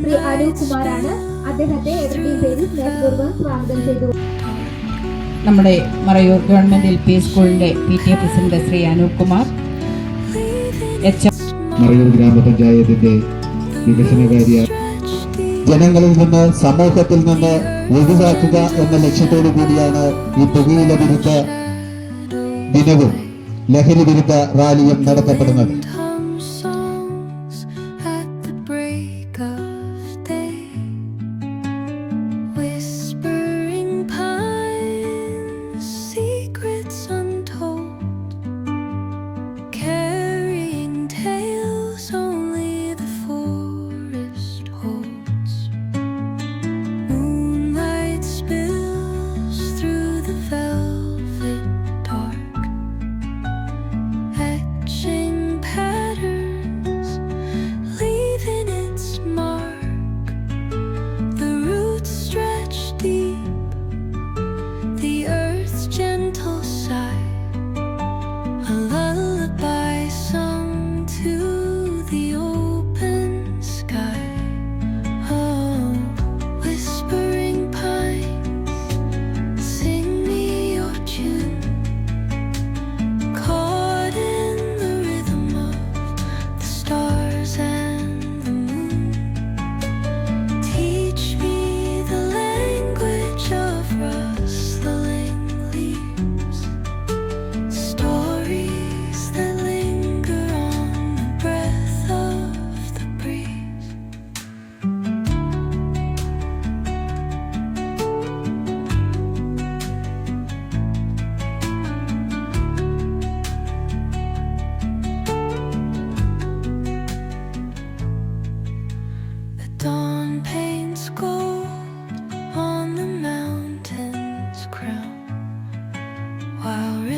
ശ്രീ അനൂപ് കുമാറാണ് അദ്ദേഹത്തെ സ്വാഗതം ചെയ്തു നമ്മുടെ മറയൂർ ഗവൺമെന്റ് എൽ പി സ്കൂളിന്റെ P T A president Shri Anoop Kumar H Marayur ഗ്രാമപഞ്ചായത്തിന്റെ വികസനകാര്യ ജനങ്ങളിൽ നിന്ന് സമൂഹത്തിൽ നിന്ന് ഒഴിവാക്കുക എന്ന ലക്ഷ്യത്തോടു കൂടിയാണ് ഈ പുകയില വിരുദ്ധ ദിനവും ലഹരി വിരുദ്ധ റാലിയും നടത്തപ്പെടുന്നത്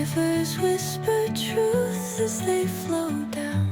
rivers whisper truth as they flow down.